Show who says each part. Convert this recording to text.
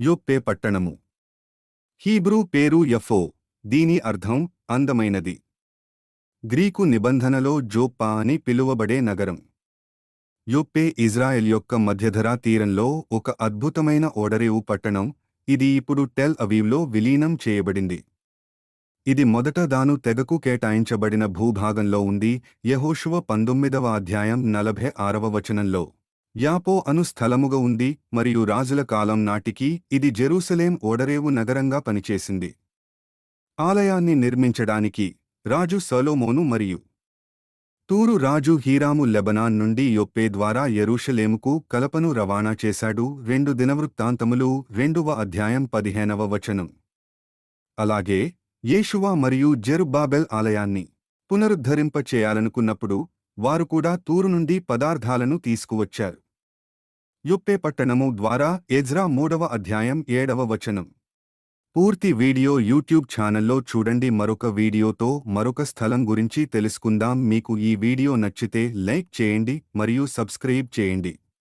Speaker 1: యొప్పే పట్టణము. హీబ్రూ పేరు యఫో దీని అర్థం అందమైనది. గ్రీకు నిబంధనలో జోప్పా అని పిలువబడే నగరం. యొప్పే ఇజ్రాయెల్ యొక్క మధ్యధరా తీరంలో ఒక అద్భుతమైన ఓడరేవు పట్టణం ఇది ఇప్పుడు టెల్ అవీవ్లో విలీనం చేయబడింది. ఇది మొదట దాను తెగకు కేటాయించబడిన భూభాగంలో ఉంది యహోషువ పంతొమ్మిదవ అధ్యాయం నలభై ఆరవ వచనంలో. యాపో అను స్థలముగా ఉంది మరియు రాజుల కాలం నాటికి ఇది జెరూసలేం ఓడరేవు నగరంగా పనిచేసింది. ఆలయాన్ని నిర్మించడానికి రాజు సలోమోను మరియు తూరు రాజు హీరాము లెబనాన్ నుండి యొప్పే ద్వారా ఎరూషలేముకు కలపను రవాణా చేశాడు. రెండు దినవృత్తాంతములు రెండవ అధ్యాయం పదిహేనవ వచనం. అలాగే యేషువా మరియు జెరుబ్బాబెల్ ఆలయాన్ని పునరుద్ధరింప చేయాలనుకున్నప్పుడు వారు కూడా తూరు నుండి పదార్థాలను తీసుకువచ్చారు. యుప్పే పట్టణము ద్వారా ఎజ్రా మూడవ అధ్యాయం ఏడవ వచనం. పూర్తి వీడియో యూట్యూబ్ ఛానల్లో చూడండి. మరొక వీడియోతో మరొక స్థలం గురించి తెలుసుకుందాం. మీకు ఈ వీడియో నచ్చితే లైక్ చేయండి మరియు సబ్స్క్రైబ్ చేయండి.